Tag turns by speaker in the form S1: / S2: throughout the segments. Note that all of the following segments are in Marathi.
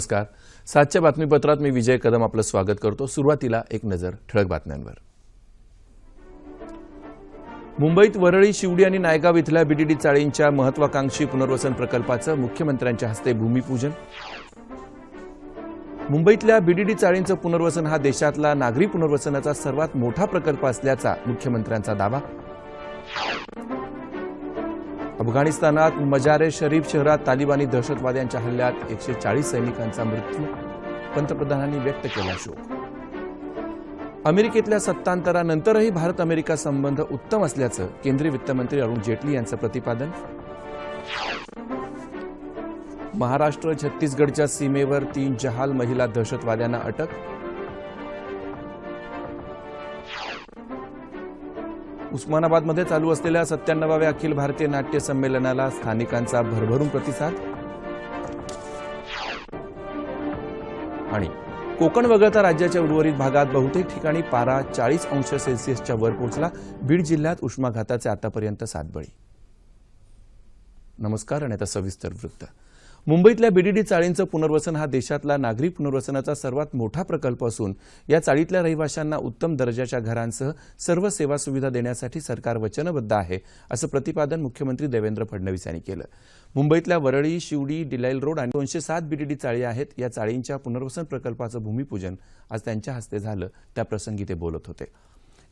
S1: नमस्कार. सातच्या बातमीपत्रात मी विजय कदम आपलं स्वागत करतो. सुरुवातीला एक नजर ठळक बातम्यांवर. मुंबईत वरळी शिवडी आणि नायगाव इथल्या बीडीडी चाळींच्या महत्वाकांक्षी पुनर्वसन प्रकल्पाचं मुख्यमंत्र्यांच्या हस्ते भूमिपूजन. मुंबईतल्या बीडीडी चाळींचं पुनर्वसन हा देशातला नागरी पुनर्वसनाचा सर्वात मोठा प्रकल्प असल्याचा मुख्यमंत्र्यांचा दावा. अफगाणिस्तानात मजारे शरीफ शहरात तालिबानी दहशतवाद्यांच्या हल्ल्यात एकशे चाळीस सैनिकांचा मृत्यू पंतप्रधानांनी व्यक्त केला शोक. अमेरिकेतल्या सत्तांतरानंतरही भारत अमेरिका संबंध उत्तम असल्याचं केंद्रीय वित्तमंत्री अरुण जेटली यांचं प्रतिपादन. महाराष्ट्र छत्तीसगडच्या सीमेवर तीन जहाल महिला दहशतवाद्यांना अटक उस्मानाबादमध्ये चालू असलेल्या सत्त्याण्णवाव्या अखिल भारतीय नाट्य संमेलनाला स्थानिकांचा भरभरून प्रतिसाद. आणि कोकण वगळता राज्याच्या उर्वरित भागात बहुतेक ठिकाणी पारा चाळीस अंश सेल्सिअसच्या वर पोहोचला. बीड जिल्ह्यात उष्माघाताचे आतापर्यंत सात बळी. नमस्कार आणि आता सविस्तर वृत्त. मुंबईतल्या बीडीडी चाळींचं पुनर्वसन हा देशातला नागरी पुनर्वसनाचा सर्वात मोठा प्रकल्प असून या चाळीतल्या रहिवाशांना उत्तम दर्जाच्या घरांसह सर्व सेवा सुविधा देण्यासाठी सरकार वचनबद्ध आहे असं प्रतिपादन मुख्यमंत्री देवेंद्र फडणवीस यांनी केलं. मुंबईतल्या वरळी शिवडी डिलाईल रोड आणि दोनशे सात बीडीडी चाळी आहेत. या चाळींच्या पुनर्वसन प्रकल्पाचं भूमिपूजन आज त्यांच्या हस्ते झालं. त्याप्रसंगी ते बोलत होते.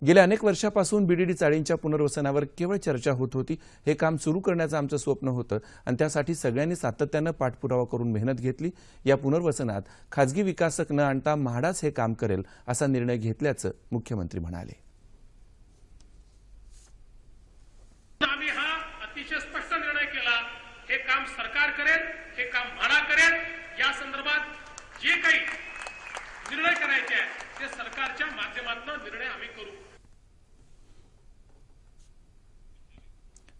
S1: गेल्या अनेक वर्षापासून बीडीडी चाळींच्या पुनर्वसनावर केवळ चर्चा होत होती. हे काम सुरू करण्याचं आमचं स्वप्न होतं आणि त्यासाठी सगळ्यांनी सातत्यानं पाठपुरावा करून मेहनत घेतली. या पुनर्वसनात खाजगी विकासक न आणता म्हाडाच हे काम करेल असा निर्णय घेतल्याचं मुख्यमंत्री म्हणाले.
S2: आम्ही हा अतिशय स्पष्ट निर्णय केला. हे काम सरकार करेल हे काम म्हाडा करेल. या संदर्भात जे काही निर्णय करायचे आहेत ते सरकारच्या माध्यमातून निर्णय आम्ही करू.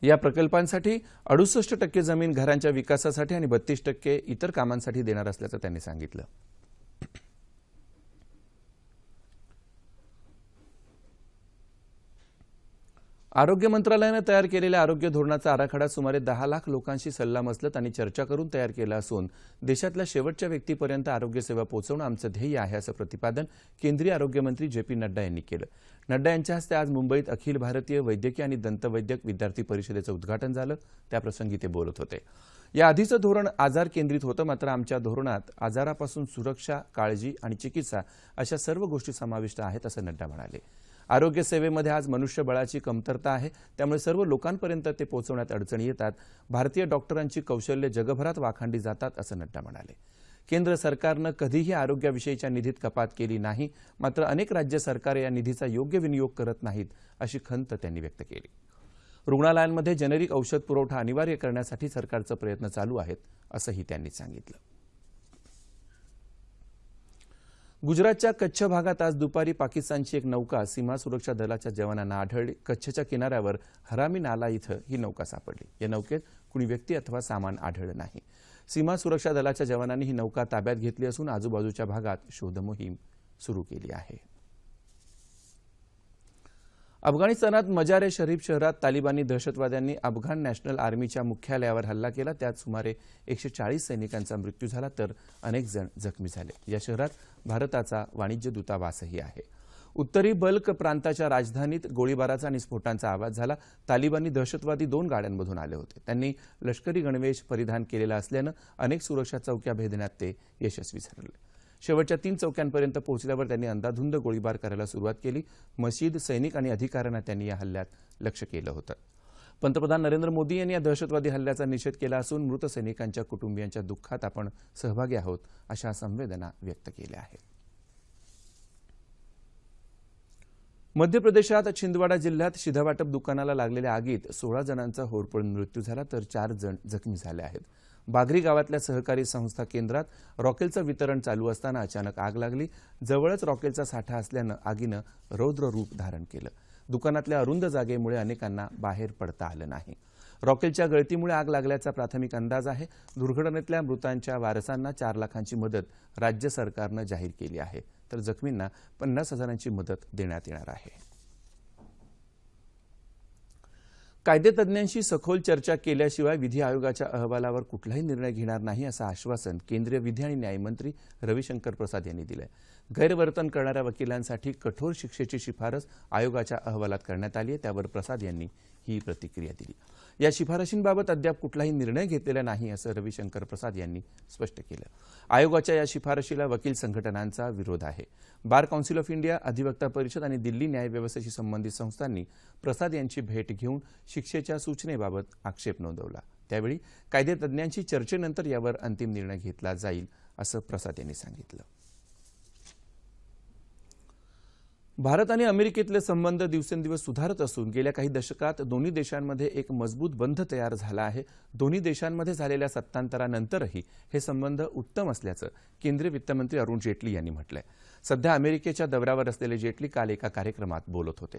S1: या प्रकल्पांसाठी अडुसष्ट टक्के जमीन घरांच्या विकासासाठी आणि बत्तीस टक्के इतर कामांसाठी देणार असल्याचं त्यांनी सांगितलं. आरोग्य मंत्रालयानं तयार केलेल्या आरोग्य धोरणाचा आराखडा सुमारे दहा लाख लोकांशी सल्लामसलत आणि चर्चा करून तयार केला असून देशातल्या शेवटच्या व्यक्तीपर्यंत आरोग्यसेवा पोहोचवणं आमचं ध्येय आहे असं प्रतिपादन केंद्रीय आरोग्यमंत्री जे पी नड्डा यांनी केलं. नड्डा यांच्या हस्ते आज मुंबईत अखिल भारतीय वैद्यकीय आणि दंतवैद्यक विद्यार्थी परिषदेचं उद्घाटन झालं. त्याप्रसंगी ते बोलत होते. या आधीचं धोरण आजार केंद्रित होतं मात्र आमच्या धोरणात आजारापासून सुरक्षा काळजी आणि चिकित्सा अशा सर्व गोष्टी समाविष्ट आहेत असं नड्डा म्हणाले. आरोग्य सेवेमध्ये आज मनुष्यबळाची कमतरता आहे. त्यामुळे सर्व लोकांपर्यंत ते पोहोचवण्यात अडचणी येतात. भारतीय डॉक्टरांची कौशल्य जगभरात वाखांडी जातात असं नड्डा म्हणाले. केंद्र सरकारनं कधीही आरोग्याविषयीच्या निधीत कपात केली नाही मात्र अनेक राज्य सरकारे या निधीचा योग्य विनियोग करत नाहीत अशी खंत त्यांनी व्यक्त केली. रुग्णालयांमध्ये जेनेरिक औषध पुरवठा अनिवार्य करण्यासाठी सरकारचे प्रयत्न चालू आहेत असंही त्यांनी सांगितलं. गुजरातच्या कच्छ भागात आज दुपारी पाकिस्तानची एक नौका सीमा सुरक्षा दलाच्या जवानांना आढळली. कच्छच्या किनाऱ्यावर हरामी नाला इथं ही नौका सापडली. या नौकेत कुणी व्यक्ती अथवा सामान आढळलं नाही. सीमा सुरक्षा दलाच्या जवानांनी ही नौका ताब्यात घेतली असून आजूबाजूच्या भागात शोधमोहीम सुरू केली आहे. अफगाणिस्तानात मजारे शरीफ शहरात तालिबानी दहशतवाद्यांनी अफगाण नॅशनल आर्मीच्या मुख्यालयावर हल्ला केला. त्यात सुमारे एकशे चाळीस सैनिकांचा मृत्यू झाला तर अनेक जण जखमी झाले. या शहरात भारताचा वाणिज्य दूतावासही आहे. उत्तरी बल्क प्रांताच्या राजधानीत गोळीबाराचा आणि स्फोटांचा आवाज झाला. तालिबानी दहशतवादी दोन गाड्यांमधून आले होते. त्यांनी लष्करी गणवेश परिधान केलेला असल्यानं अनेक सुरक्षा चौक्या भेदण्यात ते यशस्वी ठरले. शेवटच्या तीन चौक्यांपर्यंत पोहोचल्यावर त्यांनी अंदाधुंद गोळीबार करायला सुरुवात केली. मशीद सैनिक आणि अधिकाऱ्यांना त्यांनी या हल्ल्यात लक्ष केलं होतं. पंतप्रधान नरेंद्र मोदी यांनी या दहशतवादी हल्ल्याचा निषेध केला असून मृत सैनिकांच्या कुटुंबियांच्या दुःखात आपण सहभागी आहोत अशा संवेदना व्यक्त केल्या आहेत. मध्य प्रदेशात छिंदवाडा जिल्ह्यात शिधावाटप दुकानाला लागलेल्या आगीत सोळा जणांचा होरपळून मृत्यू झाला तर चार जण जखमी झाले आहेत. बागरी गावातल्या सहकारी संस्था केंद्रात रॉकेलचं वितरण चालू असताना अचानक आग लागली. जवळच रॉकेलचा साठा असल्यानं आगीनं रौद्र रूप धारण केलं. दुकानातल्या अरुंद जागेमुळे अनेकांना बाहेर पडता आलं नाही. रॉकेलच्या गळतीमुळे आग लागल्याचा प्राथमिक अंदाज आहे. दुर्घटनेतल्या मृतांच्या वारसांना चार लाखांची मदत राज्य सरकारनं जाहीर केली आहे. तर जखमींना पन्नास हजारांची मदत देण्यात येणार आहे. कायदेतज्ञांशी सखोल चर्चा केल्याशिवाय विधी आयोगाच्या अहवालावर कुठलाही निर्णय घेणार नाही असं आश्वासन केंद्रीय विधी आणि न्यायमंत्री रविशंकर प्रसाद यांनी दिलं गैरवर्तन करणाऱ्या वकिलांसाठी कठोर शिक्षेची शिफारस आयोगाच्या अहवालात करण्यात आली आहे. त्यावर प्रसाद यांनी ही प्रतिक्रिया दिली. या शिफारशींबाबत अद्याप कुठलाही निर्णय घेतलेला नाही असं रविशंकर प्रसाद यांनी स्पष्ट केलं. आयोगाच्या या शिफारशीला वकील संघटनांचा विरोध आहे. बार काउन्सिल ऑफ इंडिया अधिवक्ता परिषद आणि दिल्ली न्यायव्यवस्थेशी संबंधित संस्थांनी प्रसाद यांची भेट घेऊन शिक्षेच्या सूचनेबाबत आक्षेप नोंदवला. त्यावेळी कायदेतज्ञांशी चर्चेनंतर यावर अंतिम निर्णय घेतला जाईल असं प्रसाद यांनी सांगितलं. भारत आणि अमेरिकेतले संबंध दिवसेंदिवस सुधारत असून गेल्या काही दशकात दोन्ही देशांमध्ये एक मजबूत बंध तयार झाला आहे. दोन्ही देशांमध्ये झालेल्या सत्तांतरानंतरही हे संबंध उत्तम असल्याचं केंद्रीय वित्तमंत्री अरुण जेटली यांनी म्हटलंय. सध्या अमेरिकेच्या दौऱ्यावर असलेले जेटली काल एका कार्यक्रमात बोलत होते.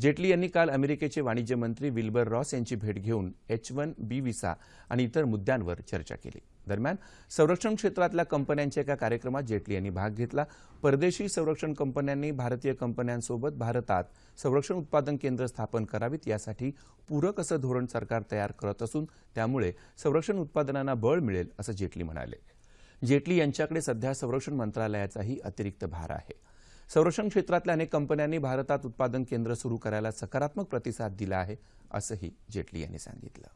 S1: जेटली यांनी काल अमेरिकेचे वाणिज्य मंत्री विल्बर रॉस यांची भेट घेऊन एच वन बी व्हिसा आणि इतर मुद्द्यांवर चर्चा केली. दरम्यान संरक्षण क्षेत्रातल्या कंपन्यांच्या एका कार्यक्रमात जेटली यांनी भाग घेतला. परदेशी संरक्षण कंपन्यांनी भारतीय कंपन्यांसोबत भारतात संरक्षण उत्पादन केंद्र स्थापन करावीत यासाठी पूरक असं धोरण सरकार तयार करत असून त्यामुळे संरक्षण उत्पादनांना बळ मिळेल असं जेटली म्हणाले. जेटली यांच्याकडे सध्या संरक्षण मंत्रालयाचाही अतिरिक्त भार आहे. संरक्षण क्षेत्रातल्या अनेक कंपन्यांनी भारतात उत्पादन केंद्र सुरू करायला सकारात्मक प्रतिसाद दिला आहे असंही जेटली यांनी सांगितलं.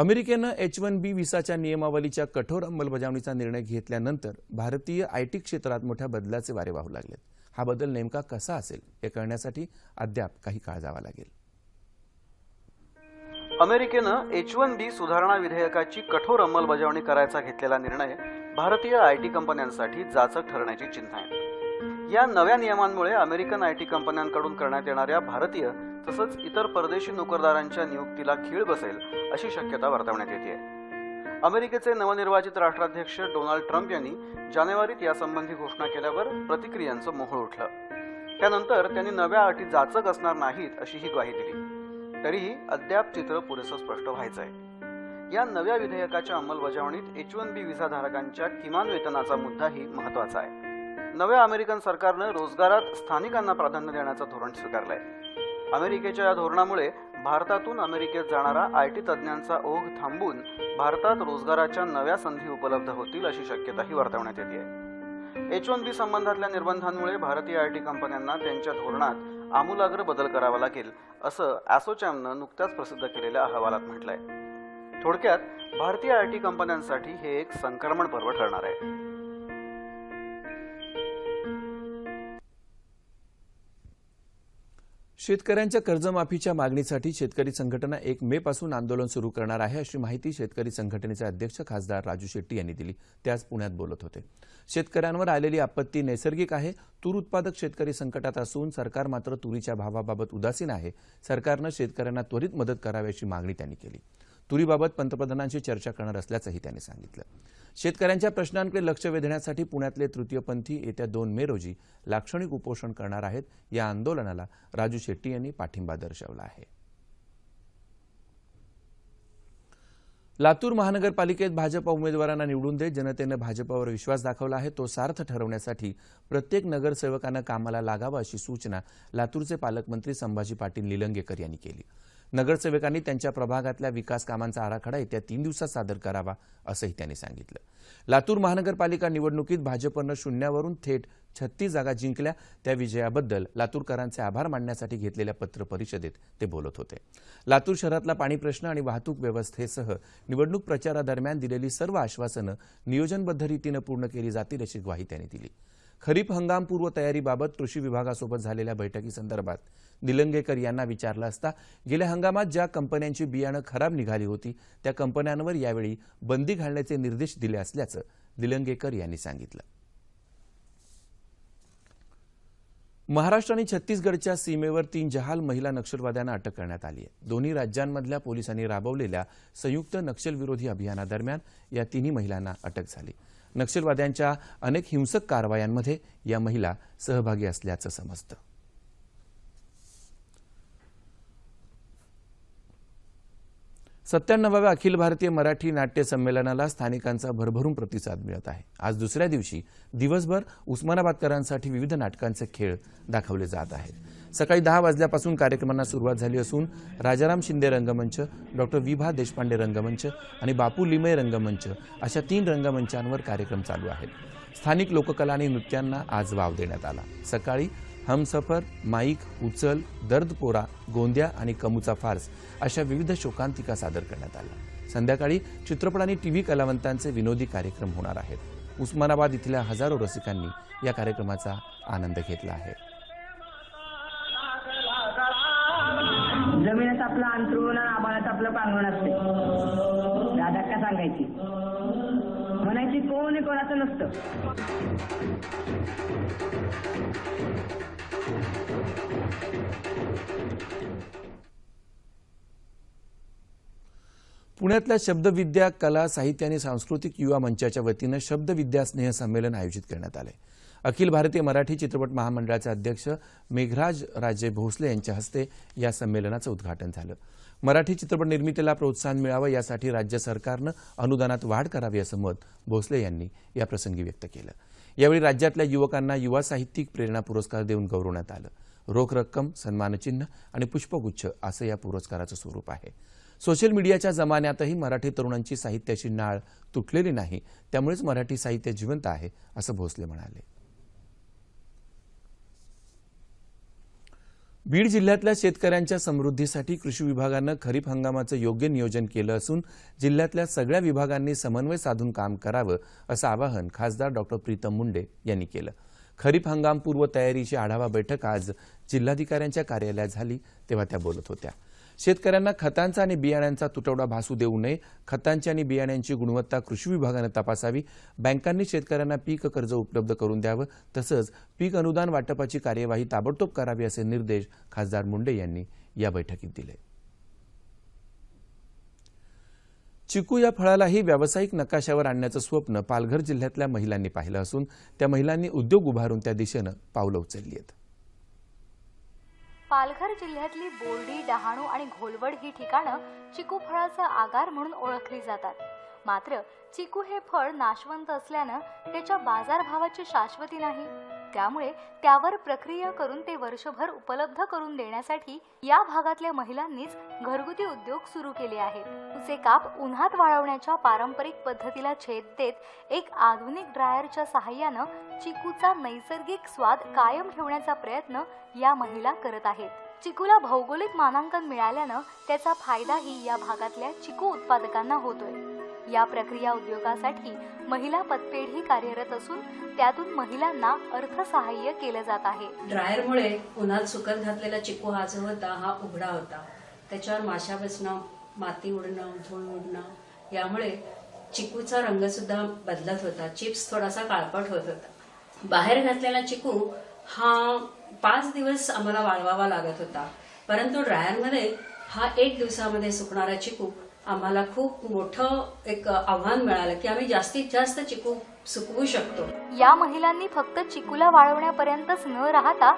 S1: अमेरिकेनं एच वन बी व्हिसाच्या नियमावलीच्या कठोर अंमलबजावणीचा निर्णय घेतल्यानंतर भारतीय आयटी क्षेत्रात मोठ्या बदलाचे वारे वाहू लागलेत. हा बदल नेमका कसा असेल हे कळण्यासाठी अद्याप काही काळ जावा लागेल.
S3: अमेरिकेनं एच वन बी सुधारणा विधेयकाची कठोर अंमलबजावणी करायचा घेतलेला निर्णय भारतीय आय टी कंपन्यांसाठी जाचक ठरण्याची चिन्ह आहे. या नव्या नियमांमुळे अमेरिकन आय टी कंपन्यांकडून करण्यात येणाऱ्या भारतीय तसंच इतर परदेशी नोकरदारांच्या नियुक्तीला खीळ बसेल अशी शक्यता वर्तवण्यात येते. अमेरिकेचे नवनिर्वाचित राष्ट्राध्यक्ष डोनाल्ड ट्रम्प यांनी जानेवारीत यासंबंधी घोषणा केल्यावर प्रतिक्रियांचं मोहळ उठलं. त्यानंतर त्यांनी नव्या अटी जाचक असणार नाहीत अशी ही ग्वाही दिली. तरीही अद्याप चित्र पुरेसं स्पष्ट व्हायचं आहे या नव्या विधेयकाच्या अंमलबजावणीत एच वन बी व्हिसाधारकांच्या किमान वेतनाचा मुद्दाही महत्त्वाचा आहे. नव्या अमेरिकन सरकारनं रोजगारात स्थानिकांना प्राधान्य देण्याचं धोरण स्वीकारलंय. अमेरिकेच्या या धोरणामुळे भारतातून अमेरिकेत जाणारा आय टी तज्ज्ञांचा ओघ थांबून भारतात रोजगाराच्या नव्या संधी उपलब्ध होतील अशी शक्यताही वर्तवण्यात येते एच वन बी संबंधातल्या निर्बंधांमुळे भारतीय आय टी कंपन्यांना त्यांच्या धोरणात आमूलाग्र बदल करावा लागेल असं असोचॅमनं नुकत्याच प्रसिद्ध केलेल्या अहवालात म्हटलंय. थोडक्यात भारतीय आय टी कंपन्यांसाठी हे एक संक्रमण पर्व ठरणार आहे.
S1: शेतकऱ्यांच्या कर्जमाफीच्या मागणीसाठी शेतकरी संघटना एक मे पासून आंदोलन सुरू करणार आहे अशी माहिती शेतकरी संघटनेचे अध्यक्ष खासदार राजू शेट्टी यांनी दिली. ते आज पुण्यात बोलत होते. शेतकऱ्यांवर आलेली आपत्ती नैसर्गिक आहे. तूर उत्पादक शेतकरी संकटात असून सरकार मात्र तुरीच्या भावाबाबत उदासीन आहे. सरकारनं शेतकऱ्यांना त्वरित मदत करावी अशी मागणी त्यांनी केली. तुरीबाबत पंतप्रधानांशी चर्चा करणार असल्याचंही त्यांनी सांगितलं. शेतकऱ्यांच्या प्रश्नांकडे लक्ष वेधण्यासाठी पुण्यातले तृतीयपंथी येत्या दोन मे रोजी लाक्षणिक उपोषण करणार आहेत या आंदोलनाला राजू शेट्टी यांनी पाठिंबा दर्शवला आहे. लातूर महानगरपालिकेत भाजपा उमेदवारांना निवडून देत जनतेनं भाजपावर विश्वास दाखवला आहे. तो सार्थ ठरवण्यासाठी प्रत्येक नगरसेवकानं कामाला लागावं अशी सूचना लातूरचे पालकमंत्री संभाजी पाटील निलंगेकर यांनी केली. नगरसेवकांनी त्यांच्या प्रभागातल्या विकास कामांचा आराखडा येत्या तीन दिवसात सादर करावा असंही त्यांनी सांगितलं. लातूर महानगरपालिका निवडणुकीत भाजपनं शून्यावरून थेट छत्तीस जागा जिंकल्या. त्या विजयाबद्दल लातूरकरांचे आभार मानण्यासाठी घेतलेल्या पत्र परिषदेत ते बोलत होते. लातूर शहरातला पाणी प्रश्न आणि वाहतूक व्यवस्थेसह निवडणूक प्रचारादरम्यान दिलेली सर्व आश्वासनं नियोजनबद्ध रीतीनं पूर्ण केली जातील अशी ग्वाही त्यांनी दिली. खरीप हंगामपूर्व तयारीबाबत कृषी विभागासोबत झालेल्या बैठकीसंदर्भात निलंगेकर यांना विचारलं असता गेल्या हंगामात ज्या कंपन्यांची बियाणं खराब निघाली होती त्या कंपन्यांवर यावेळी बंदी घालण्याचे निर्देश दिले असल्याचं निलंगेकर यांनी सांगितलं. महाराष्ट्र आणि छत्तीसगडच्या सीमेवर तीन जहाल महिला नक्षलवाद्यांना अटक करण्यात आली आहे. दोन्ही राज्यांमधल्या पोलिसांनी राबवलेल्या संयुक्त नक्षलविरोधी अभियानादरम्यान या तिन्ही महिलांना अटक झाली. नक्षलवाद्यांच्या अनेक हिंसक कारवायांमध्ये या महिला सहभागी असल्याचं समजतं. सत्त्याण्णवाव्या अखिल भारतीय मराठी नाट्य संमेलनाला स्थानिकांचा भरभरून प्रतिसाद मिळत आहे. आज दुसऱ्या दिवशी दिवसभर उस्मानाबादकरांसाठी विविध नाटकांचे खेळ दाखवले जात आहेत. सकाळी दहा वाजल्यापासून कार्यक्रमांना सुरुवात झाली असून राजाराम शिंदे रंगमंच डॉक्टर विभा देशपांडे रंगमंच आणि बापू लिमय रंगमंच अशा तीन रंगमंचांवर कार्यक्रम चालू आहेत. स्थानिक लोककला आणि नृत्यांना आज वाव देण्यात आला. सकाळी हमसफर माईक उचल दर्द पोरा गोंद्या आणि कमुचा फार्स अशा विविध शोकांतिका सादर करण्यात आल्या. संध्याकाळी चित्रपट आणि टीव्ही कलावंतांचे विनोदी कार्यक्रम होणार आहेत. उस्मानाबाद इथल्या हजारो रसिकांनी या कार्यक्रमाचा आनंद घेतला आहे.
S4: आबाळात असते दादा का सांगायची? म्हणायची कोण कोणाचं नसतं.
S1: पुण्यातल्या शब्दविद्या कला साहित्य आणि सांस्कृतिक युवा मंचाच्या वतीनं शब्दविद्या स्नेह संमेलन आयोजित करण्यात आले. अखिल भारतीय मराठी चित्रपट महामंडळाचे अध्यक्ष मेघराज राजे भोसले यांच्या हस्ते या संमेलनाचं उद्घाटन झालं. मराठी चित्रपट निर्मितीला प्रोत्साहन मिळावं यासाठी राज्य सरकारनं अनुदानात वाढ करावी असं मत भोसले यांनी या प्रसंगी व्यक्त केलं. यावेळी राज्यातल्या युवकांना युवा साहित्यिक प्रेरणा पुरस्कार देऊन गौरवण्यात आलं. रोख रक्कम सन्मानचिन्ह आणि पुष्पगुच्छ असं या पुरस्काराचं स्वरूप आहे. सोशल मीडियाच्या जमान्यातही मराठी तरुणांची साहित्याची नाळ तुटलेली नाही त्यामुळेच मराठी साहित्य जिवंत आहे असं भोसले म्हणाले. बीड जिल्ह्यातल्या शेतकऱ्यांच्या समृद्धीसाठी कृषी विभागानं खरीप हंगामाचं योग्य नियोजन केलं असून जिल्ह्यातल्या सगळ्या विभागांनी समन्वय साधून काम करावं असं आवाहन खासदार डॉक्टर प्रीतम मुंडे यांनी केलं. खरीप हंगामपूर्व तयारीची आढावा बैठक आज जिल्हाधिकाऱ्यांच्या कार्यालयात झाली तेव्हा त्या बोलत होत्या. शेतकऱ्यांना खतांचा आणि बियाण्यांचा तुटवडा भासू देऊ नये. खतांची आणि बियाण्यांची गुणवत्ता कृषी विभागानं तपासावी. बँकांनी शेतकऱ्यांना पीक कर्ज उपलब्ध करून द्यावं. तसंच पीक अनुदान वाटपाची कार्यवाही ताबडतोब करावी असे निर्देश खासदार मुंडे यांनी या बैठकीत दिले. चिकू या फळालाही व्यावसायिक नकाशावर आणण्याचं स्वप्न पालघर जिल्ह्यातल्या महिलांनी पाहिलं असून त्या महिलांनी उद्योग उभारून त्या दिशेनं पावलं उचलली आहेत.
S5: पालघर जिल्ह्यातली बोर्डी डहाणू आणि घोलवड ही ठिकाणं चिकू फळाचा आगार म्हणून ओळखली जातात. मात्र चिकू हे फळ नाशवंत असल्यानं त्याच्या बाजारभावाची शाश्वती नाही. त्यामुळे त्यावर प्रक्रिया करून ते वर्षभर उपलब्ध करून देण्यासाठी या भागातल्या महिलांनीच घरगुती उद्योग सुरू केले आहेत. उसे काप उन्हात वाळवण्याच्या पारंपरिक पद्धतीला छेद देत एक आधुनिक ड्रायरच्या सहाय्यानं चिकूचा नैसर्गिक स्वाद कायम ठेवण्याचा प्रयत्न या महिला करत आहेत. चिकूला भौगोलिक मानांकन मिळाल्यानं त्याचा फायदाही या भागातल्या चिकू उत्पादकांना होतोय. या प्रक्रिया उद्योगासाठी महिला पतपेढी कार्यरत असून त्यातून महिलांना अर्थसहाय्य केलं जात आहे.
S6: ड्रायरमुळे उन्हात सुकत घातलेला चिकू हा जो होता हा उघडा होता. त्याच्यावर माशा बसणं माती उडणं धूळ उडणं यामुळे चिकूचा रंग सुद्धा बदलत होता. चिप्स थोडासा काळपट होत होता. बाहेर घातलेला चिकू हा पाच दिवस आम्हाला वाळवावा लागत होता. परंतु ड्रायरमध्ये हा एक दिवसामध्ये सुकणारा चिकू आम्हाला खूप मोठं एक आव्हान मिळालं की आम्ही जास्तीत जास्त चिकू सुकवू शकतो.
S5: या महिलांनी फक्त चिकूला वाळवण्यापर्यंतच न राहता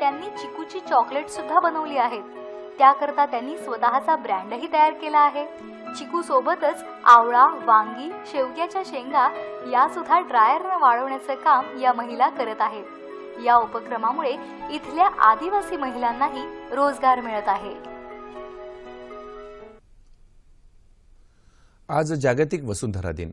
S5: त्यांनी चिकूची चॉकलेट सुद्धा बनवली आहेत. त्याकरता त्यांनी स्वतःचा ब्रँडही तयार केला आहे. चिकू सोबतच आवळा वांगी शेवग्याच्या शेंगा या सुद्धा ड्रायरनं वाळवण्याचं काम या महिला करत आहेत. या उपक्रमामुळे इथल्या आदिवासी महिलांनाही रोजगार मिळत आहे.
S1: आज जागतिक वसुंधरा दिन.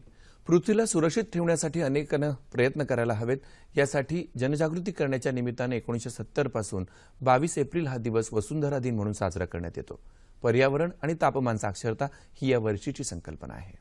S1: पृथ्वीला सुरक्षित ठेवण्यासाठी अनेकांना प्रयत्न करायला हवेत. यासाठी जनजागृती करण्याच्या निमित्तानं एकोणीसशे सत्तरपासून बावीस एप्रिल हा दिवस वसुंधरा दिन म्हणून साजरा करण्यात येतो. पर्यावरण आणि तापमान साक्षरता ही या वर्षीची संकल्पना आहे.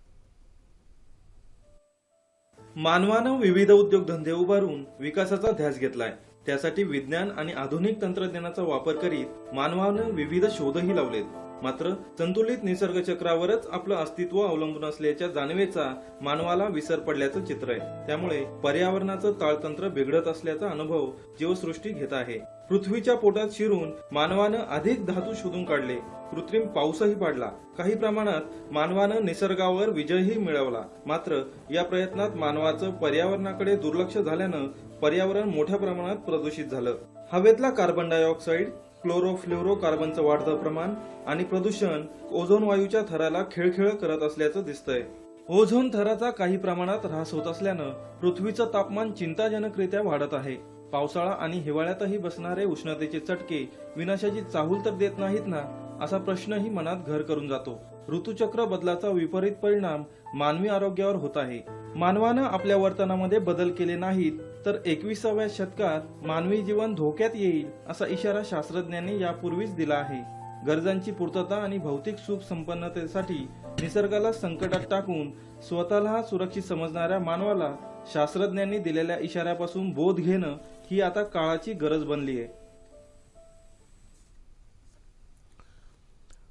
S7: मानवानं विविध उद्योगधंदे उभारून विकासाचा ध्यास घेतलाय. त्यासाठी विज्ञान आणि आधुनिक तंत्रज्ञानाचा वापर करीत मानवानं विविध शोधही लावलेत. मात्र संतुलित निसर्ग चक्रावरच आपलं अस्तित्व अवलंबून असल्याच्या जाणवेचा मानवाला विसर पडल्याचं चित्र आहे. त्यामुळे पर्यावरणाचं ताळतंत्र बिघडत असल्याचा अनुभव जीवसृष्टी घेत आहे. पृथ्वीच्या पोटात शिरून मानवानं अधिक धातू शोधून काढले. कृत्रिम पाऊसही पाडला. काही प्रमाणात मानवानं निसर्गावर विजयही मिळवला. मात्र या प्रयत्नात मानवाचं पर्यावरणाकडे दुर्लक्ष झाल्यानं पर्यावरण मोठ्या प्रमाणात प्रदूषित झालं. हवेतला कार्बन डायऑक्साईड क्लोरोफ्लोरोकार्बनचं वाढतं प्रमाण आणि प्रदूषण ओझोन वायूच्या थराला खेळखेळ करत असल्याचं दिसतंय. ओझोन थराचा काही प्रमाणात ऱ्हास होत असल्यानं पृथ्वीचं तापमान चिंताजनकरित्या वाढत आहे. पावसाळा आणि हिवाळ्यातही बसणारे उष्णतेचे चटके विनाशाची चाहूल तर देत नाहीत ना? असा प्रश्नही मनात घर करून जातो. ऋतुचक्र बदलाचा विपरीत परिणाम मानवी आरोग्यावर होत आहे. मानवानं आपल्या वर्तनामध्ये बदल केले नाहीत तर एकविसाव्या शतकात मानवी जीवन धोक्यात येईल असा इशारा शास्त्रज्ञांनी यापूर्वीच दिला आहे. गरजांची पूर्तता आणि भौतिक सुख संपन्नतेसाठी निसर्गाला संकटात टाकून स्वतःला सुरक्षित समजणाऱ्या मानवाला शास्त्रज्ञांनी दिलेल्या इशाऱ्यापासून बोध घेणं ही आता काळाची गरज बनली आहे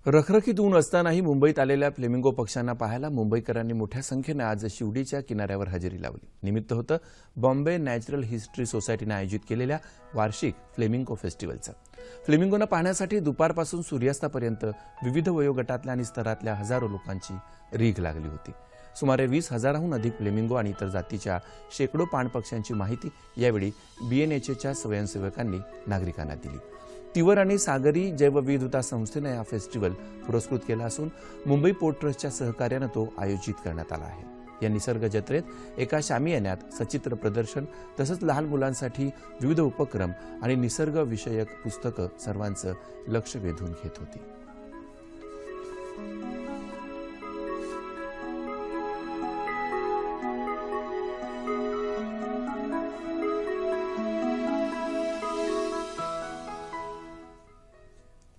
S1: रखरखीत ऊन असतानाही मुंबईत आलेल्या फ्लेमिंगो पक्ष्यांना पाहायला मुंबईकरांनी मोठ्या संख्येनं आज शिवडीच्या किनाऱ्यावर हजेरी लावली. निमित्त होतं बॉम्बे नॅचरल हिस्ट्री सोसायटीनं आयोजित केलेल्या वार्षिक फ्लेमिंगो फेस्टिवलचं. फ्लेमिंगोना पाहण्यासाठी दुपारपासून सूर्यास्तापर्यंत विविध वयोगटातल्या आणि स्तरातल्या हजारो लोकांची रीघ लागली होती. सुमारे वीस हजाराहून अधिक फ्लेमिंगो आणि इतर जातीच्या शेकडो पाणपक्ष्यांची माहिती यावेळी बीएनएचएच्या स्वयंसेवकांनी नागरिकांना दिली. तिवर आणि सागरी जैवविविधता संस्थेनं हा फेस्टिवल पुरस्कृत केला असून मुंबई पोर्ट ट्रस्टच्या सहकार्यानं तो आयोजित करण्यात आला आहे. या निसर्ग जत्रेत एका शामियान्यात सचित्र प्रदर्शन तसंच लहान मुलांसाठी विविध उपक्रम आणि निसर्ग विषयक पुस्तकं सर्वांचं लक्ष वेधून घेत होती.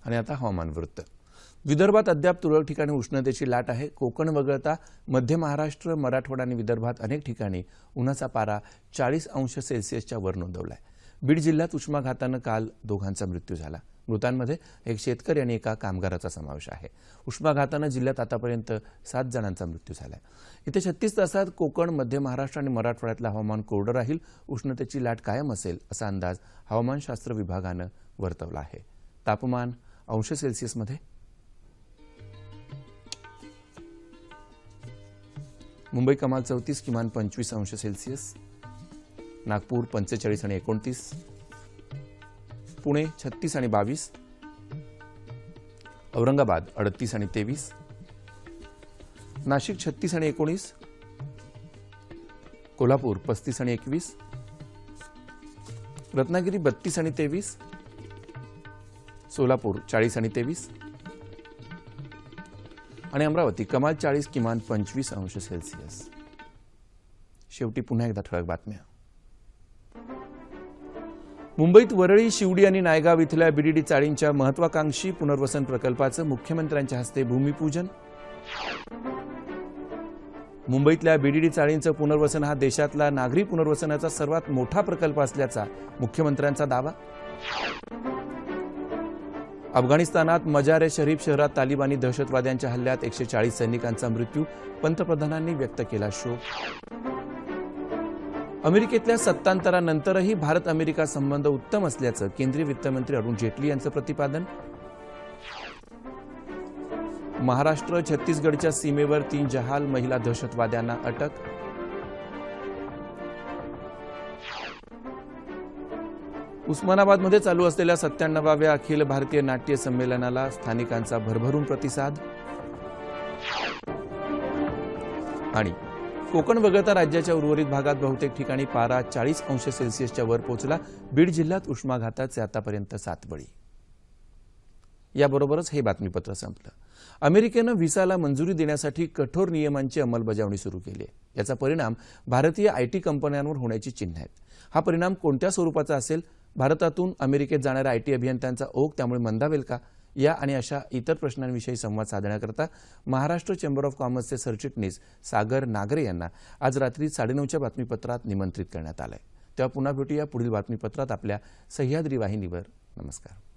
S1: आणि आता हवामान वृत्त. विदर्भात अद्याप तुरळक ठिकाणी उष्णतेची लाट आहे. कोकण वगळता मध्य महाराष्ट्र मराठवाडा आणि विदर्भात अनेक ठिकाणी उन्हाचा पारा चाळीस अंश सेल्सिअसच्या वर नोंदवलाय. बीड जिल्ह्यात उष्माघातानं काल दोघांचा मृत्यू झाला. मृतांमध्ये एक शेतकरी आणि एका कामगाराचा समावेश आहे. उष्माघातानं जिल्ह्यात आतापर्यंत सात जणांचा मृत्यू झालाय. येत्या छत्तीस तासात कोकण मध्य महाराष्ट्र आणि मराठवाड्यातलं हवामान कोरडं राहील. उष्णतेची लाट कायम असेल असा अंदाज हवामानशास्त्र विभागानं वर्तवला आहे. तापमान अंश सेल्सिअसमध्ये मुंबई कमाल चौतीस किमान पंचवीस अंश सेल्सिअस. नागपूर पंचेचाळीस आणि एकोणतीस. पुणे छत्तीस आणि बावीस. औरंगाबाद अडतीस आणि तेवीस. नाशिक छत्तीस आणि एकोणीस. कोल्हापूर पस्तीस आणि एकवीस. रत्नागिरी बत्तीस आणि तेवीस. सोलापूर चाळीस आणि तेवीस. आणि अमरावती कमाल चाळीस किमान पंचवीस अंश सेल्सिअस. शेवटी पुन्हा एकदा ठळक बातम्या. मुंबईत वरळी शिवडी आणि नायगाव इथल्या बीडीडी चाळींच्या महत्वाकांक्षी पुनर्वसन प्रकल्पाचं मुख्यमंत्र्यांच्या हस्ते भूमिपूजन. मुंबईतल्या बीडीडी चाळींचं पुनर्वसन हा देशातला नागरी पुनर्वसनाचा सर्वात मोठा प्रकल्प असल्याचा मुख्यमंत्र्यांचा दावा. अफगाणिस्तानात मजारे शरीफ शहरात तालिबानी दहशतवाद्यांच्या हल्ल्यात एकशे चाळीस सैनिकांचा मृत्यू पंतप्रधानांनी व्यक्त केला शोक. अमेरिकेतल्या सत्तांतरानंतरही भारत अमेरिका संबंध उत्तम असल्याचं केंद्रीय वित्तमंत्री अरुण जेटली यांचं प्रतिपादन. महाराष्ट्र छत्तीसगडच्या सीमेवर तीन जहाल महिला दहशतवाद्यांना अटक उस्मानाबादमध्ये चालू असलेल्या सत्त्याण्णवाव्या अखिल भारतीय नाट्य संमेलनाला स्थानिकांचा भरभरून प्रतिसाद. आणि कोकण वगळता राज्याच्या उर्वरित भागात बहुतेक ठिकाणी पारा चाळीस अंश सेल्सिअसच्या वर पोहोचला. बीड जिल्ह्यात उष्माघाताचे आतापर्यंत सात बळी. याबरोबरच हे बातमीपत्र संपलं. अमेरिकेनं व्हिसाला मंजुरी देण्यासाठी कठोर नियमांची अंमलबजावणी सुरू केली आहे. याचा परिणाम भारतीय आयटी कंपन्यांवर होण्याची चिन्ह आहेत. हा परिणाम कोणत्या स्वरूपाचा असेल? भारतातून अमेरिकेत जाणाऱ्या आयटी अभियंत्यांचा ओघ त्यामुळे मंदावेल का? या आणि अशा इतर प्रश्नांविषयी संवाद साधण्याकरता महाराष्ट्र चेंबर ऑफ कॉमर्सचे सरचिटणीस सागर नागरे यांना आज रात्री साडेनऊच्या बातमीपत्रात निमंत्रित करण्यात आलंय. तेव्हा पुन्हा भेटूया पुढील बातमीपत्रात आपल्या सह्याद्री वाहिनीवर. नमस्कार.